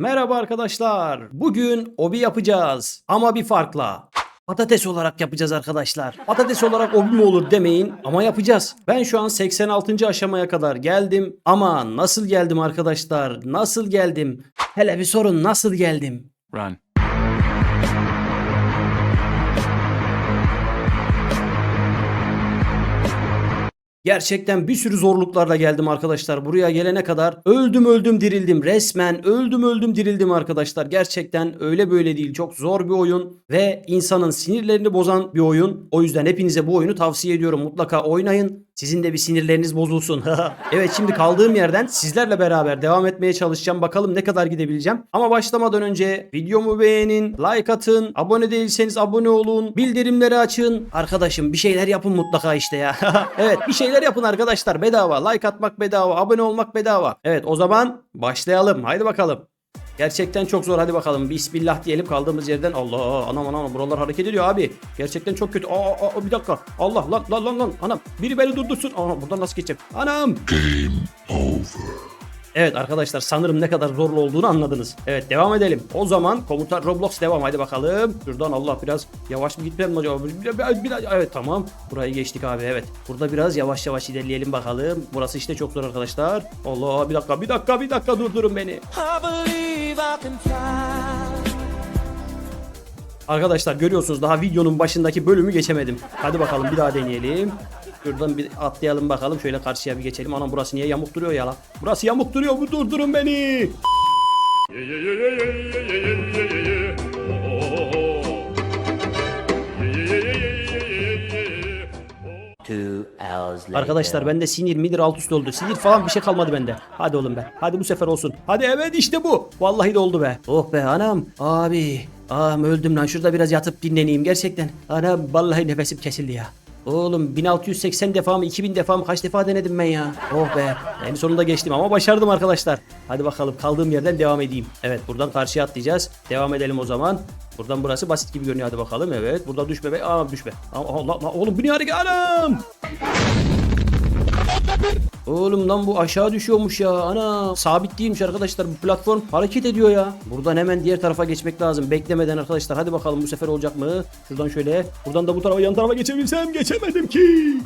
Merhaba arkadaşlar. Bugün obi yapacağız ama bir farkla. Patates olarak yapacağız arkadaşlar. Patates olarak obi mi olur demeyin ama yapacağız. Ben şu an 86. aşamaya kadar geldim ama nasıl geldim arkadaşlar? Nasıl geldim? Hele bir sorun nasıl geldim? Run. Gerçekten bir sürü zorluklarla geldim arkadaşlar. Buraya gelene kadar öldüm öldüm dirildim. Resmen öldüm öldüm dirildim arkadaşlar. Gerçekten öyle böyle değil. Çok zor bir oyun ve insanın sinirlerini bozan bir oyun. O yüzden hepinize bu oyunu tavsiye ediyorum. Mutlaka oynayın. Sizin de bir sinirleriniz bozulsun. evet şimdi kaldığım yerden sizlerle beraber devam etmeye çalışacağım. Bakalım ne kadar gidebileceğim. Ama başlamadan önce videomu beğenin, like atın, abone değilseniz abone olun, bildirimleri açın. Arkadaşım bir şeyler yapın mutlaka işte ya. evet bir şeyler yapın arkadaşlar bedava. Like atmak bedava, abone olmak bedava. Evet o zaman başlayalım. Haydi bakalım. Gerçekten çok zor hadi bakalım. Bismillah diyelim kaldığımız yerden. Allah anam anam buralar hareket ediyor abi. Gerçekten çok kötü. Aa, aa, bir dakika. Allah lan lan lan lan. Anam biri beni durdursun. Aa, buradan nasıl geçeceğim? Anam. Evet arkadaşlar sanırım ne kadar zorlu olduğunu anladınız. Evet devam edelim. O zaman komutan Roblox devam hadi bakalım. Şuradan Allah biraz yavaş mı gitmem acaba? Bir- bir- biraz- evet tamam. Burayı geçtik abi evet. Burada biraz yavaş yavaş ilerleyelim bakalım. Burası işte çok zor arkadaşlar. Allah bir dakika bir dakika bir dakika durdurun beni. I believe I can fly. Arkadaşlar görüyorsunuz daha videonun başındaki bölümü geçemedim. Hadi bakalım bir daha deneyelim. Şuradan bir atlayalım bakalım. Şöyle karşıya bir geçelim. Anam burası niye yamuk duruyor ya lan? Burası yamuk duruyor. Bu durdurun beni. Arkadaşlar bende sinir midir alt üst oldu. Sinir falan bir şey kalmadı bende. Hadi oğlum be. Hadi bu sefer olsun. Hadi evet işte bu. Vallahi de oldu be. Oh be anam. Abi. Ağam öldüm lan. Şurada biraz yatıp dinleneyim gerçekten. Anam vallahi nefesim kesildi ya. Oğlum 1680 defa mı 2000 defa mı kaç defa denedim ben ya. Oh be. En sonunda geçtim ama başardım arkadaşlar. Hadi bakalım kaldığım yerden devam edeyim. Evet buradan karşıya atlayacağız. Devam edelim o zaman. Buradan burası basit gibi görünüyor hadi bakalım. Evet burada düşme be. Aa düşme. Allah, Allah, oğlum bu niye hareket? Oğlum lan bu aşağı düşüyormuş ya. Ana sabit değilmiş arkadaşlar. Bu platform hareket ediyor ya. Buradan hemen diğer tarafa geçmek lazım. Beklemeden arkadaşlar. Hadi bakalım bu sefer olacak mı? Şuradan şöyle. Buradan da bu tarafa yan tarafa geçebilsem geçemedim ki.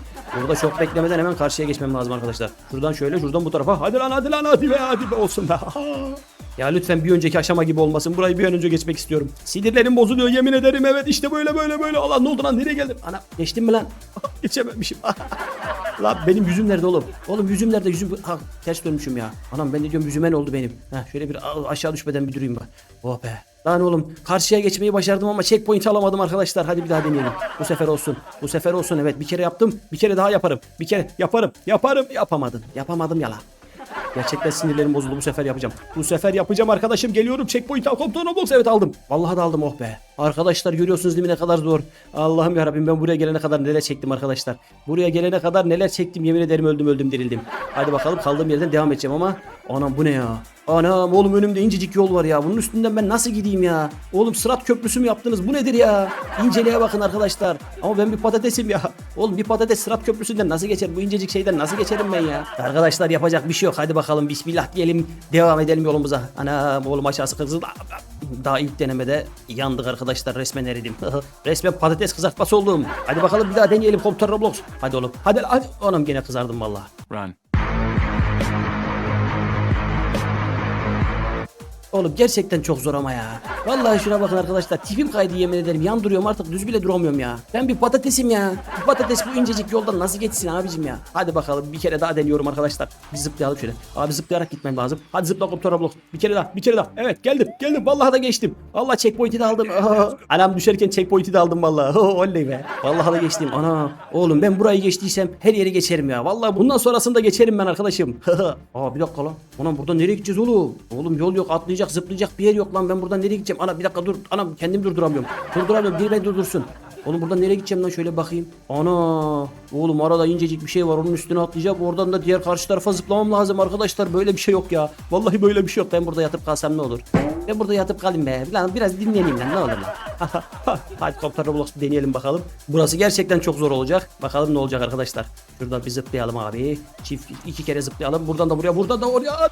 Burada çok beklemeden hemen karşıya geçmem lazım arkadaşlar. Şuradan şöyle şuradan bu tarafa. Hadi lan hadi lan hadi be hadi be olsun be. Ya lütfen bir önceki aşama gibi olmasın. Burayı bir an önce geçmek istiyorum. Sinirlerim bozuluyor yemin ederim. Evet işte böyle böyle böyle. Allah ne oldu lan nereye geldim? Ana geçtim mi lan? Geçememişim. lan benim yüzüm nerede oğlum? Oğlum yüzüm nerede? Yüzüm ha, ters dönmüşüm ya. Anam ben de diyorum yüzüme ne oldu benim? Heh, şöyle bir aşağı düşmeden bir durayım bak. Oh be. Lan oğlum karşıya geçmeyi başardım ama checkpoint alamadım arkadaşlar. Hadi bir daha deneyelim. Bu sefer olsun. Bu sefer olsun evet. Bir kere yaptım. Bir kere daha yaparım. Bir kere yaparım. Yaparım. Yapamadım. Yapamadım yala. Gerçekten sinirlerim bozuldu bu sefer yapacağım. Bu sefer yapacağım arkadaşım geliyorum checkpoint al komutanım box evet aldım. Vallahi da aldım oh be. Arkadaşlar görüyorsunuz değil mi ne kadar zor. Allah'ım yarabbim ben buraya gelene kadar neler çektim arkadaşlar. Buraya gelene kadar neler çektim yemin ederim öldüm öldüm dirildim. Hadi bakalım kaldığım yerden devam edeceğim ama. Anam bu ne ya? Anam oğlum önümde incecik yol var ya. Bunun üstünden ben nasıl gideyim ya? Oğlum sırat köprüsü mü yaptınız? Bu nedir ya? İnceliğe bakın arkadaşlar. Ama ben bir patatesim ya. Oğlum bir patates sırat köprüsünden nasıl geçer? Bu incecik şeyden nasıl geçerim ben ya? Arkadaşlar yapacak bir şey yok. Hadi bakalım bismillah diyelim. Devam edelim yolumuza. Anam oğlum aşağısı kızıl. Daha ilk denemede yandık arkadaşlar. Resmen eridim. Resmen patates kızartması oldum. Hadi bakalım bir daha deneyelim komutan Roblox. Hadi oğlum. Hadi hadi. Anam gene kızardım vallahi. Run. Oğlum gerçekten çok zor ama ya. Vallahi şuna bakın arkadaşlar. Tipim kaydı yemin ederim. Yan duruyorum artık düz bile duramıyorum ya. Ben bir patatesim ya. Bu patates bu incecik yoldan nasıl geçsin abicim ya. Hadi bakalım bir kere daha deniyorum arkadaşlar. Bir zıplayalım şöyle. Abi zıplayarak gitmem lazım. Hadi zıpla komutan Roblox. Bir kere daha bir kere daha. Evet geldim geldim. Vallahi da geçtim. Vallahi checkpoint'i de aldım. Anam düşerken checkpoint'i de aldım vallahi. Oh, oley be. Vallahi da geçtim. Ana. Oğlum ben burayı geçtiysem her yeri geçerim ya. Vallahi bundan sonrasında geçerim ben arkadaşım. Aa bir dakika lan. Anam burada nereye gideceğiz oğlum? Oğlum yol yok atlayacak zıplayacak bir yer yok lan. Ben buradan nereye gideceğim? Ana bir dakika dur. Anam kendim durduramıyorum. Durduramıyorum. Bir beni durdursun. Oğlum buradan nereye gideceğim lan şöyle bakayım. Ana oğlum arada incecik bir şey var onun üstüne atlayacağım. Oradan da diğer karşı tarafa zıplamam lazım arkadaşlar. Böyle bir şey yok ya. Vallahi böyle bir şey yok. Ben burada yatıp kalsam ne olur? Ben burada yatıp kalayım be. Lan biraz dinleneyim lan ne olur lan. Hadi Kopter Roblox deneyelim bakalım. Burası gerçekten çok zor olacak. Bakalım ne olacak arkadaşlar. Şuradan bir zıplayalım abi. Çift iki kere zıplayalım. Buradan da buraya, buradan da oraya.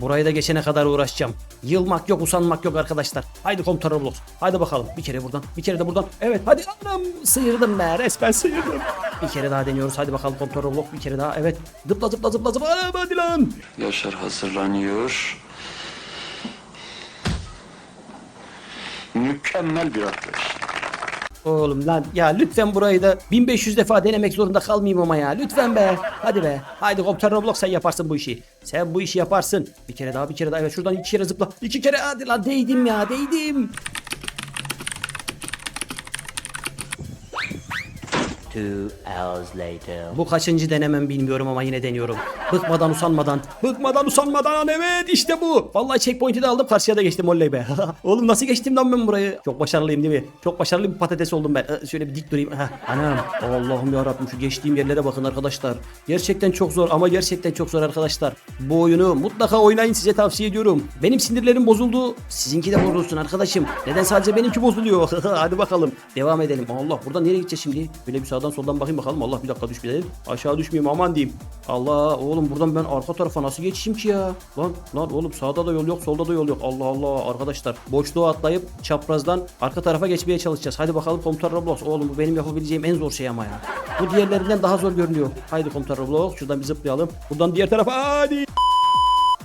Burayı da geçene kadar uğraşacağım. Yılmak yok, usanmak yok arkadaşlar. Haydi komutan Roblox. Haydi bakalım. Bir kere buradan, bir kere de buradan. Evet hadi anam sıyırdım be. Resmen sıyırdım. Bir kere daha deniyoruz. Hadi bakalım komutan Roblox bir kere daha. Evet. Zıpla zıpla zıpla zıpla. Hadi lan. Yaşar hazırlanıyor. Mükemmel bir atlayış. Oğlum lan ya lütfen burayı da 1500 defa denemek zorunda kalmayayım ama ya. Lütfen be. Hadi be. Haydi komutan Roblox sen yaparsın bu işi. Sen bu işi yaparsın. Bir kere daha bir kere daha. Evet şuradan iki kere zıpla. İki kere hadi lan değdim ya değdim. Hours later. Bu kaçıncı denemem bilmiyorum ama yine deniyorum. Bıkmadan usanmadan. Bıkmadan usanmadan evet işte bu. Vallahi checkpoint'i de aldım karşıya da geçtim oley be. Oğlum nasıl geçtim lan ben burayı? Çok başarılıyım değil mi? Çok başarılı bir patates oldum ben. Ee, Şöyle bir dik durayım. Heh, Anam Allah'ım yarabbim şu geçtiğim yerlere bakın arkadaşlar. Gerçekten çok zor ama gerçekten çok zor arkadaşlar. Bu oyunu mutlaka oynayın size tavsiye ediyorum. Benim sinirlerim bozuldu. Sizinki de bozulsun arkadaşım. Neden sadece benimki bozuluyor? Hadi bakalım. Devam edelim. Allah buradan nereye gideceğiz şimdi? Böyle bir sağdan soldan bakayım bakalım. Allah bir dakika düşmeyelim. Aşağı düşmeyeyim aman diyeyim. Allah oğlum buradan ben arka tarafa nasıl geçeyim ki ya? Lan lan oğlum sağda da yol yok solda da yol yok. Allah Allah arkadaşlar. Boşluğa atlayıp çaprazdan arka tarafa geçmeye çalışacağız. Hadi bakalım komutan Roblox. Oğlum bu benim yapabileceğim en zor şey ama ya. Bu diğerlerinden daha zor görünüyor. Haydi komutan Roblox. Şuradan bir zıplayalım. Buradan diğer tarafa hadi.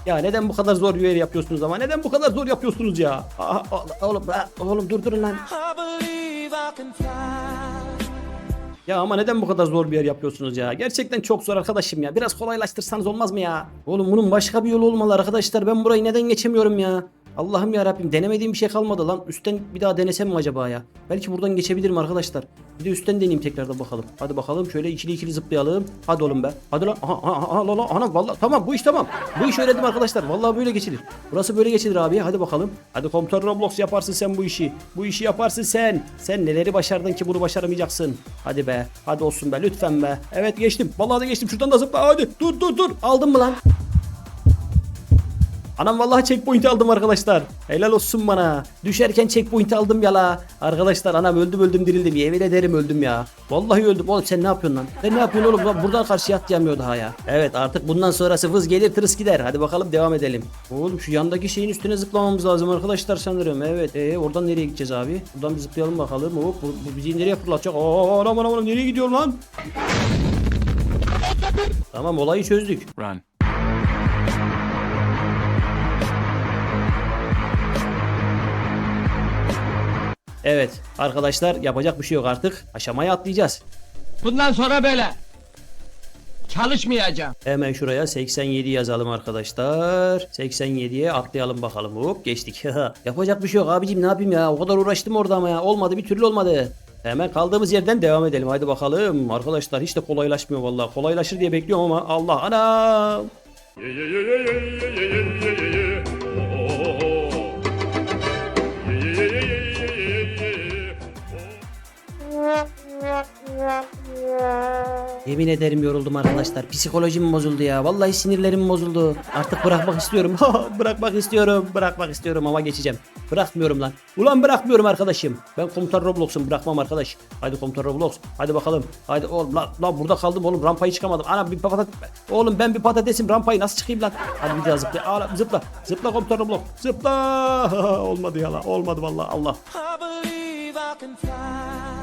Ya neden bu kadar zor yer yapıyorsunuz ama? Neden bu kadar zor yapıyorsunuz ya? Aa, oğlum, oğlum durdurun lan. I. Ya ama neden bu kadar zor bir yer yapıyorsunuz ya? Gerçekten çok zor arkadaşım ya. Biraz kolaylaştırsanız olmaz mı ya? Oğlum bunun başka bir yolu olmalı arkadaşlar. Ben burayı neden geçemiyorum ya? Allah'ım ya Rabbim denemediğim bir şey kalmadı lan. Üstten bir daha denesem mi acaba ya? Belki buradan geçebilirim arkadaşlar. Bir de üstten deneyeyim tekrardan bakalım. Hadi bakalım şöyle ikili ikili zıplayalım. Hadi oğlum be. Hadi lan. Aha aha aha lan lan. Ana vallahi tamam bu iş tamam. Bu iş öğrendim arkadaşlar. Vallahi böyle geçilir. Burası böyle geçilir abi. Hadi bakalım. Hadi komutan Roblox yaparsın sen bu işi. Bu işi yaparsın sen. Sen neleri başardın ki bunu başaramayacaksın. Hadi be. Hadi olsun be lütfen be. Evet geçtim. Vallahi da geçtim. Şuradan da zıpla. Hadi. Dur dur dur. Aldın mı lan? Anam vallahi checkpoint aldım arkadaşlar. Helal olsun bana. Düşerken checkpoint aldım ya la. Arkadaşlar anam öldüm öldüm dirildim. Yemin ederim öldüm ya. Vallahi öldüm. Oğlum sen ne yapıyorsun lan? Sen ne yapıyorsun oğlum? Lan Buradan karşıya atlayamıyor daha ya. Evet artık bundan sonrası vız gelir tırıs gider. Hadi bakalım devam edelim. Oğlum şu yandaki şeyin üstüne zıplamamız lazım arkadaşlar sanırım. Evet. Ee, oradan nereye gideceğiz abi? Buradan bir zıplayalım bakalım. Hop, bu, bu bizi nereye fırlatacak? Aa, anam anam anam nereye gidiyor lan? Tamam olayı çözdük. Run. Evet arkadaşlar yapacak bir şey yok artık. Aşamaya atlayacağız. Bundan sonra böyle. Çalışmayacağım. Hemen şuraya 87 yazalım arkadaşlar. 87'ye atlayalım bakalım. Hop geçtik. Yapacak bir şey yok abicim ne yapayım ya. O kadar uğraştım orada ama ya. Olmadı bir türlü olmadı. Hemen kaldığımız yerden devam edelim. Haydi bakalım. Arkadaşlar hiç de kolaylaşmıyor vallahi. Kolaylaşır diye bekliyorum ama Allah ana. Yemin ederim yoruldum arkadaşlar. Psikolojim bozuldu ya. Vallahi sinirlerim bozuldu. Artık bırakmak istiyorum. bırakmak istiyorum. Bırakmak istiyorum ama geçeceğim. Bırakmıyorum lan. Ulan bırakmıyorum arkadaşım. Ben komutan Roblox'um. Bırakmam arkadaş. Haydi komutan Roblox. Hadi bakalım. Haydi oğlum lan, lan burada kaldım oğlum. Rampayı çıkamadım. Ana bir patates. Oğlum ben bir patatesim. Rampayı nasıl çıkayım lan? Hadi bir daha zıpla. Aa, zıpla. Zıpla komutan Roblox. Zıpla. Olmadı ya lan. Olmadı vallahi Allah. I believe I can fly.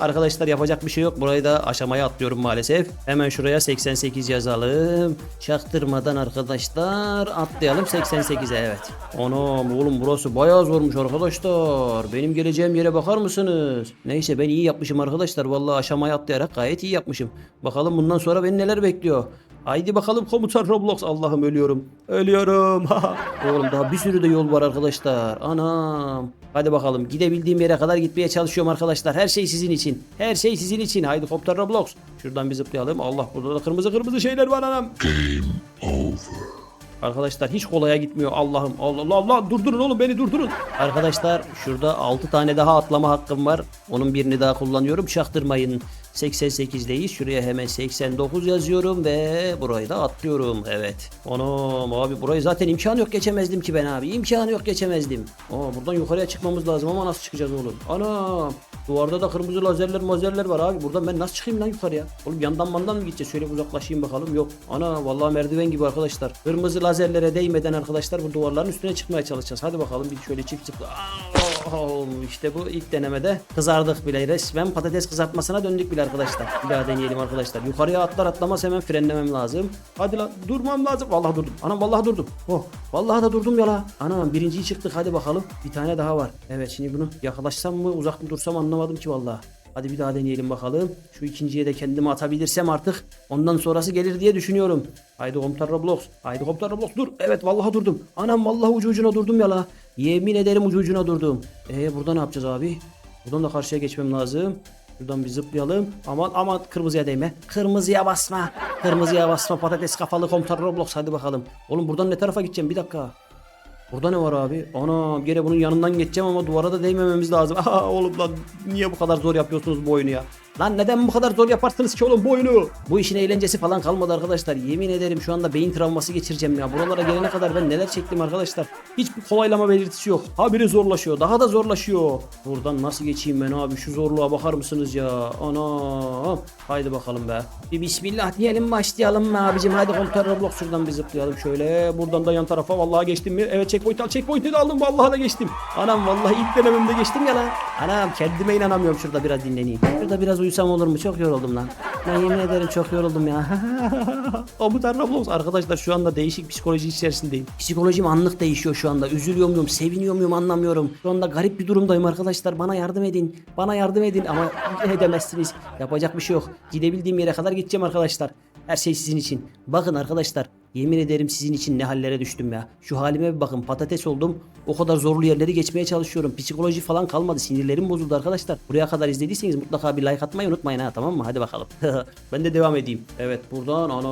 Arkadaşlar yapacak bir şey yok. Burayı da aşamaya atlıyorum maalesef. Hemen şuraya 88 yazalım. Çaktırmadan arkadaşlar atlayalım 88'e evet. Anam oğlum burası bayağı zormuş arkadaşlar. Benim geleceğim yere bakar mısınız? Neyse ben iyi yapmışım arkadaşlar. Vallahi aşamaya atlayarak gayet iyi yapmışım. Bakalım bundan sonra beni neler bekliyor. Haydi bakalım komutan Roblox. Allah'ım ölüyorum. Ölüyorum. Oğlum daha bir sürü de yol var arkadaşlar. Anam. Hadi bakalım gidebildiğim yere kadar gitmeye çalışıyorum arkadaşlar. Her şey sizin için. Her şey sizin için. Haydi komutan Roblox. Şuradan bir zıplayalım. Allah burada da kırmızı kırmızı şeyler var anam. Arkadaşlar hiç kolaya gitmiyor Allah'ım. Allah Allah Allah durdurun oğlum beni durdurun. Arkadaşlar şurada 6 tane daha atlama hakkım var. Onun birini daha kullanıyorum. Çaktırmayın. 88'deyiz. Şuraya hemen 89 yazıyorum ve burayı da atlıyorum. Evet. Anam abi burayı zaten imkanı yok geçemezdim ki ben abi. İmkanı yok geçemezdim. Aa buradan yukarıya çıkmamız lazım ama nasıl çıkacağız oğlum? Anam. Duvarda da kırmızı lazerler mazerler var abi. Buradan ben nasıl çıkayım lan yukarıya? Oğlum yandan mandan mı gideceğiz? Şöyle uzaklaşayım bakalım. Yok. Ana vallahi merdiven gibi arkadaşlar. Kırmızı lazerlere değmeden arkadaşlar bu duvarların üstüne çıkmaya çalışacağız. Hadi bakalım bir şöyle çift zıpla. Aa, işte bu ilk denemede kızardık bile. Resmen patates kızartmasına döndük bile arkadaşlar. Bir daha deneyelim arkadaşlar. Yukarıya atlar atlamaz hemen frenlemem lazım. Hadi lan durmam lazım. Vallahi durdum. Anam vallahi durdum. Oh vallahi da durdum ya la. Anam birinciyi çıktık hadi bakalım. Bir tane daha var. Evet şimdi bunu yaklaşsam mı uzak mı dursam anlamadım ki vallahi. Hadi bir daha deneyelim bakalım. Şu ikinciye de kendimi atabilirsem artık ondan sonrası gelir diye düşünüyorum. Haydi komutan Roblox. Haydi komutan Roblox dur. Evet vallahi durdum. Anam vallahi ucu ucuna durdum ya la. Yemin ederim ucu ucuna durdum. Ee burada ne yapacağız abi? Buradan da karşıya geçmem lazım. Buradan bir zıplayalım. Aman aman kırmızıya değme. Kırmızıya basma. Kırmızıya basma patates kafalı komutan Roblox. Hadi bakalım. Oğlum buradan ne tarafa gideceğim? Bir dakika. Burada ne var abi? Ana gene bunun yanından geçeceğim ama duvara da değmememiz lazım. Aha oğlum lan niye bu kadar zor yapıyorsunuz bu oyunu ya? Lan neden bu kadar zor yaparsınız ki oğlum bu oyunu? Bu işin eğlencesi falan kalmadı arkadaşlar. Yemin ederim şu anda beyin travması geçireceğim ya. Buralara gelene kadar ben neler çektim arkadaşlar. Hiçbir kolaylama belirtisi yok. Habire zorlaşıyor. Daha da zorlaşıyor. Buradan nasıl geçeyim ben abi? Şu zorluğa bakar mısınız ya? Ana. Haydi bakalım be. Bir bismillah diyelim başlayalım mı abicim? Haydi komutan Roblox şuradan bir zıplayalım şöyle. Buradan da yan tarafa vallahi geçtim mi? Evet checkpoint al. Checkpoint'i de aldım. Vallahi da geçtim. Anam vallahi ilk denememde geçtim ya lan. Anam kendime inanamıyorum. Şurada biraz dinleneyim. Şurada biraz uyusam olur mu? Çok yoruldum lan. Ben yemin ederim çok yoruldum ya. Komutan Roblox arkadaşlar şu anda değişik psikoloji içerisindeyim. Psikolojim anlık değişiyor şu anda. Üzülüyor muyum, seviniyor muyum anlamıyorum. Şu anda garip bir durumdayım arkadaşlar. Bana yardım edin. Bana yardım edin ama edemezsiniz. Yapacak bir şey yok. Gidebildiğim yere kadar gideceğim arkadaşlar. Her şey sizin için. Bakın arkadaşlar yemin ederim sizin için ne hallere düştüm ya. Şu halime bir bakın patates oldum. O kadar zorlu yerleri geçmeye çalışıyorum. Psikoloji falan kalmadı. Sinirlerim bozuldu arkadaşlar. Buraya kadar izlediyseniz mutlaka bir like atmayı unutmayın ha tamam mı? Hadi bakalım. ben de devam edeyim. Evet buradan ana.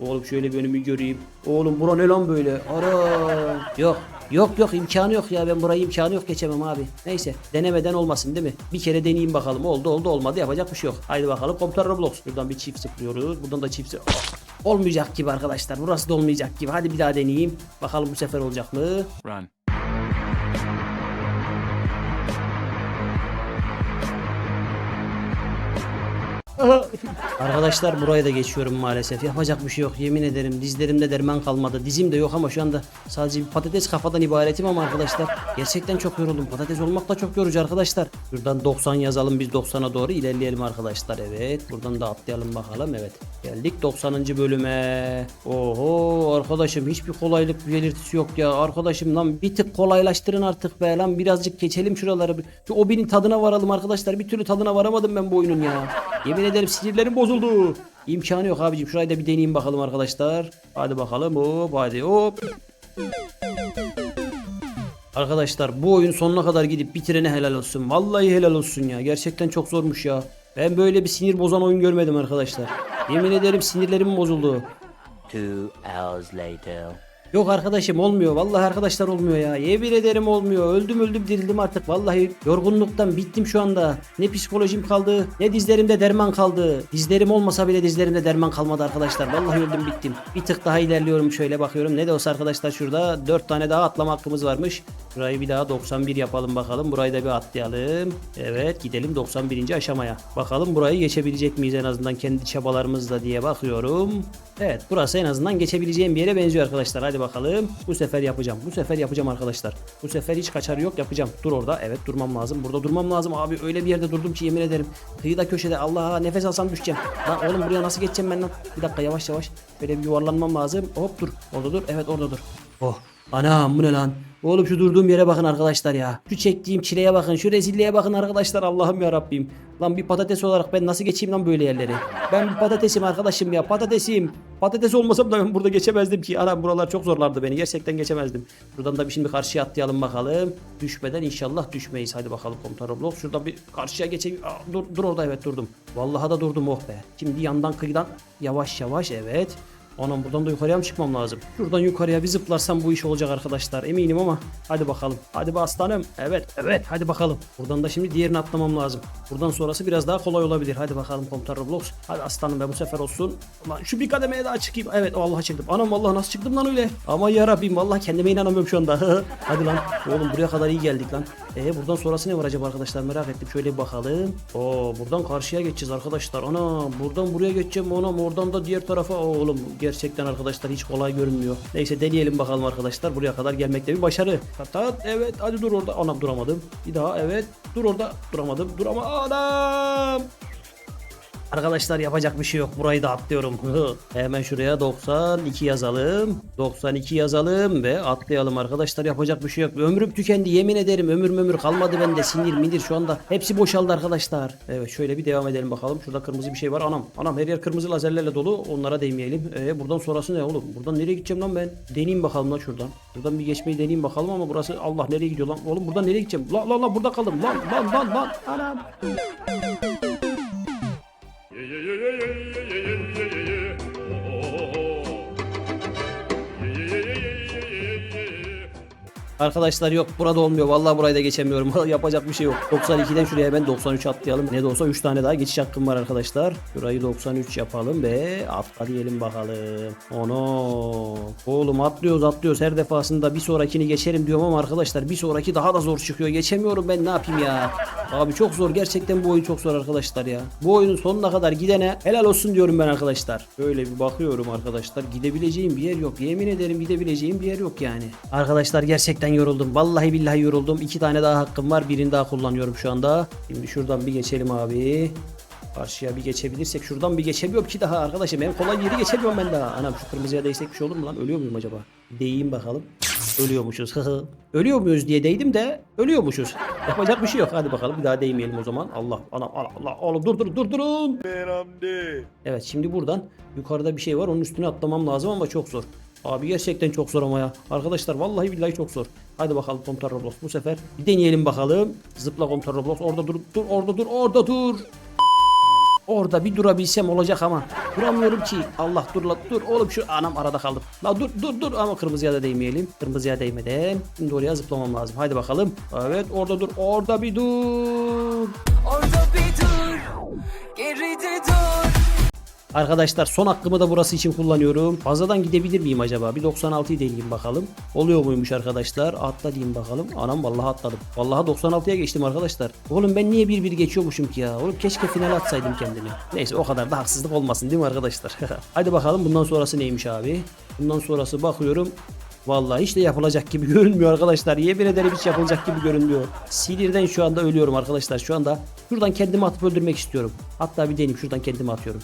Oğlum şöyle bir önümü göreyim. Oğlum bura ne lan böyle? Ara. Yok. Yok yok imkanı yok ya ben burayı imkanı yok geçemem abi. Neyse denemeden olmasın değil mi? Bir kere deneyeyim bakalım. Oldu oldu olmadı yapacak bir şey yok. Haydi bakalım komutan Roblox. Buradan bir çift zıplıyoruz. Buradan da çift zıp- Olmayacak gibi arkadaşlar. Burası da olmayacak gibi. Hadi bir daha deneyeyim. Bakalım bu sefer olacak mı? Run. Arkadaşlar buraya da geçiyorum maalesef. Yapacak bir şey yok. Yemin ederim dizlerimde derman kalmadı. Dizim de yok ama şu anda sadece bir patates kafadan ibaretim ama arkadaşlar gerçekten çok yoruldum. Patates olmak da çok yorucu arkadaşlar. Şuradan 90 yazalım biz 90'a doğru ilerleyelim arkadaşlar. Evet buradan da atlayalım bakalım. Evet geldik 90. bölüme. Oho arkadaşım hiçbir kolaylık belirtisi yok ya. Arkadaşım lan bir tık kolaylaştırın artık be lan birazcık geçelim şuraları. Şu obinin tadına varalım arkadaşlar. Bir türlü tadına varamadım ben bu oyunun ya. Yemin ederim sinirlerim bozuldu. İmkanı yok abicim. Şurayı da bir deneyeyim bakalım arkadaşlar. Hadi bakalım hop hadi hop. Arkadaşlar bu oyun sonuna kadar gidip bitirene helal olsun. Vallahi helal olsun ya. Gerçekten çok zormuş ya. Ben böyle bir sinir bozan oyun görmedim arkadaşlar. Yemin ederim sinirlerim bozuldu. Two hours later. Yok arkadaşım olmuyor. Vallahi arkadaşlar olmuyor ya. Yemin ederim olmuyor. Öldüm öldüm dirildim artık. Vallahi yorgunluktan bittim şu anda. Ne psikolojim kaldı ne dizlerimde derman kaldı. Dizlerim olmasa bile dizlerimde derman kalmadı arkadaşlar. Vallahi öldüm bittim. Bir tık daha ilerliyorum şöyle bakıyorum. Ne de olsa arkadaşlar şurada 4 tane daha atlama hakkımız varmış. Şurayı bir daha 91 yapalım bakalım. Burayı da bir atlayalım. Evet gidelim 91. aşamaya. Bakalım burayı geçebilecek miyiz en azından kendi çabalarımızla diye bakıyorum. Evet burası en azından geçebileceğim bir yere benziyor arkadaşlar. Hadi bakalım. Bu sefer yapacağım. Bu sefer yapacağım arkadaşlar. Bu sefer hiç kaçarı yok yapacağım. Dur orada. Evet durmam lazım. Burada durmam lazım. Abi öyle bir yerde durdum ki yemin ederim. Kıyıda köşede. Allah nefes alsam düşeceğim. Lan oğlum buraya nasıl geçeceğim ben lan? Bir dakika yavaş yavaş. Böyle bir yuvarlanmam lazım. Hop dur. Orada dur. Evet orada dur. Oh. Anam bu ne lan? Oğlum şu durduğum yere bakın arkadaşlar ya. Şu çektiğim çileye bakın. Şu rezilliğe bakın arkadaşlar. Allah'ım ya Rabbim. Lan bir patates olarak ben nasıl geçeyim lan böyle yerleri? Ben bir patatesim arkadaşım ya. Patatesim. Patates olmasam da ben burada geçemezdim ki. Anam buralar çok zorlardı beni. Gerçekten geçemezdim. Buradan da bir şimdi karşıya atlayalım bakalım. Düşmeden inşallah düşmeyiz. Hadi bakalım komutan Roblox. Şuradan bir karşıya geçeyim. Aa, dur, dur orada evet durdum. Vallahi da durdum oh be. Şimdi yandan kıyıdan yavaş yavaş evet. Anam buradan da yukarıya mı çıkmam lazım? Şuradan yukarıya bir zıplarsam bu iş olacak arkadaşlar. Eminim ama hadi bakalım. Hadi be aslanım. Evet evet hadi bakalım. Buradan da şimdi diğerini atlamam lazım. Buradan sonrası biraz daha kolay olabilir. Hadi bakalım komutan Roblox. Hadi aslanım be bu sefer olsun. Ulan şu bir kademeye daha çıkayım. Evet vallahi çıktım. Anam vallahi nasıl çıktım lan öyle? Ama ya Rabbim vallahi kendime inanamıyorum şu anda. hadi lan. Oğlum buraya kadar iyi geldik lan. E buradan sonrası ne var acaba arkadaşlar merak ettim. Şöyle bir bakalım. Oo buradan karşıya geçeceğiz arkadaşlar. Ana buradan buraya geçeceğim. Anam oradan da diğer tarafa. Oo, oğlum gerçekten arkadaşlar hiç kolay görünmüyor. Neyse deneyelim bakalım arkadaşlar. Buraya kadar gelmekte bir başarı. Tat evet hadi dur orada. Anam duramadım. Bir daha evet. Dur orada. Duramadım. Durama. Anam. Arkadaşlar yapacak bir şey yok. Burayı da atlıyorum. Hemen şuraya 92 yazalım. 92 yazalım ve atlayalım arkadaşlar. Yapacak bir şey yok. Ömrüm tükendi. Yemin ederim ömür ömür kalmadı bende. Sinir minir şu anda. Hepsi boşaldı arkadaşlar. Evet şöyle bir devam edelim bakalım. Şurada kırmızı bir şey var. Anam. Anam her yer kırmızı lazerlerle dolu. Onlara değmeyelim. Ee, buradan sonrası ne oğlum? Buradan nereye gideceğim lan ben? Deneyeyim bakalım lan şuradan. Buradan bir geçmeyi deneyeyim bakalım ama burası Allah nereye gidiyor lan? Oğlum buradan nereye gideceğim? Lan lan lan burada kaldım. Lan lan lan lan. Anam. Arkadaşlar yok burada olmuyor. Vallahi burayı da geçemiyorum. Yapacak bir şey yok. 92'den şuraya hemen 93 atlayalım. Ne de olsa 3 tane daha geçiş hakkım var arkadaşlar. Şurayı 93 yapalım ve atla diyelim bakalım. Ono. Oğlum atlıyoruz atlıyoruz. Her defasında bir sonrakini geçerim diyorum ama arkadaşlar bir sonraki daha da zor çıkıyor. Geçemiyorum ben ne yapayım ya. Abi çok zor. Gerçekten bu oyun çok zor arkadaşlar ya. Bu oyunun sonuna kadar gidene helal olsun diyorum ben arkadaşlar. Böyle bir bakıyorum arkadaşlar. Gidebileceğim bir yer yok. Yemin ederim gidebileceğim bir yer yok yani. Arkadaşlar gerçekten yoruldum. Vallahi billahi yoruldum. İki tane daha hakkım var. Birini daha kullanıyorum şu anda. Şimdi şuradan bir geçelim abi. Karşıya bir geçebilirsek şuradan bir geçemiyorum ki daha arkadaşım. En kolay yeri geçemiyorum ben daha. Anam şu kırmızıya değsek bir şey olur mu lan? Ölüyor muyum acaba? Değeyim bakalım. Ölüyormuşuz. Ölüyor muyuz diye değdim de ölüyormuşuz. Yapacak bir şey yok. Hadi bakalım bir daha değmeyelim o zaman. Allah anam Allah Allah oğlum dur dur dur durun. Evet şimdi buradan yukarıda bir şey var. Onun üstüne atlamam lazım ama çok zor. Abi gerçekten çok zor ama ya. Arkadaşlar vallahi billahi çok zor. Hadi bakalım Komutan Roblox bu sefer. Bir deneyelim bakalım. Zıpla Komutan Roblox. Orada dur. Dur orada dur. Orada dur. Orada bir durabilsem olacak ama duramıyorum ki. Allah dur la dur oğlum şu anam arada kaldım. La dur dur dur ama kırmızıya da değmeyelim. Kırmızıya değmeden şimdi oraya zıplamam lazım. Haydi bakalım. Evet orada dur. Orada bir dur. Orada bir dur, geride dur. Arkadaşlar son hakkımı da burası için kullanıyorum. Fazladan gidebilir miyim acaba? Bir 96'yı deneyeyim bakalım. Oluyor muymuş arkadaşlar? Atla diyeyim bakalım. Anam vallahi atladım. Vallahi 96'ya geçtim arkadaşlar. Oğlum ben niye bir bir geçiyormuşum ki ya? Oğlum keşke final atsaydım kendimi. Neyse o kadar da haksızlık olmasın değil mi arkadaşlar? Hadi bakalım bundan sonrası neymiş abi? Bundan sonrası bakıyorum. Vallahi hiç de yapılacak gibi görünmüyor arkadaşlar. Yemin ederim hiç yapılacak gibi görünmüyor. Sinirden şu anda ölüyorum arkadaşlar. Şu anda şuradan kendimi atıp öldürmek istiyorum. Hatta bir deneyim şuradan kendimi atıyorum.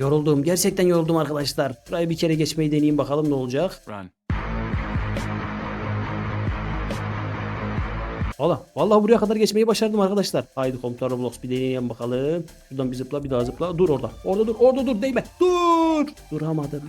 Yoruldum. Gerçekten yoruldum arkadaşlar. Burayı bir kere geçmeyi deneyeyim bakalım ne olacak. Run. Valla. Vallahi buraya kadar geçmeyi başardım arkadaşlar. Haydi komutan Roblox bir deneyelim bakalım. Şuradan bir zıpla bir daha zıpla. Dur orada. Orada dur. Orada dur. Değme. Dur. Duramadım.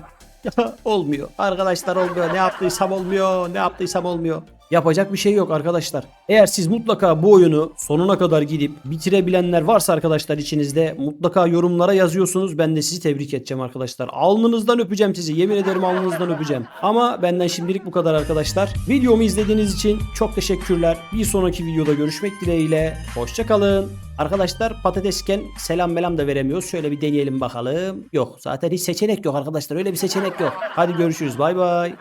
Olmuyor. Arkadaşlar olmuyor. Ne yaptıysam olmuyor. Ne yaptıysam olmuyor. Yapacak bir şey yok arkadaşlar. Eğer siz mutlaka bu oyunu sonuna kadar gidip bitirebilenler varsa arkadaşlar içinizde mutlaka yorumlara yazıyorsunuz. Ben de sizi tebrik edeceğim arkadaşlar. Alnınızdan öpeceğim sizi. Yemin ederim alnınızdan öpeceğim. Ama benden şimdilik bu kadar arkadaşlar. Videomu izlediğiniz için çok teşekkürler. Bir sonraki videoda görüşmek dileğiyle. Hoşçakalın. Arkadaşlar patatesken selam melam da veremiyoruz. Şöyle bir deneyelim bakalım. Yok zaten hiç seçenek yok arkadaşlar. Öyle bir seçenek yok. Hadi görüşürüz. Bay bay.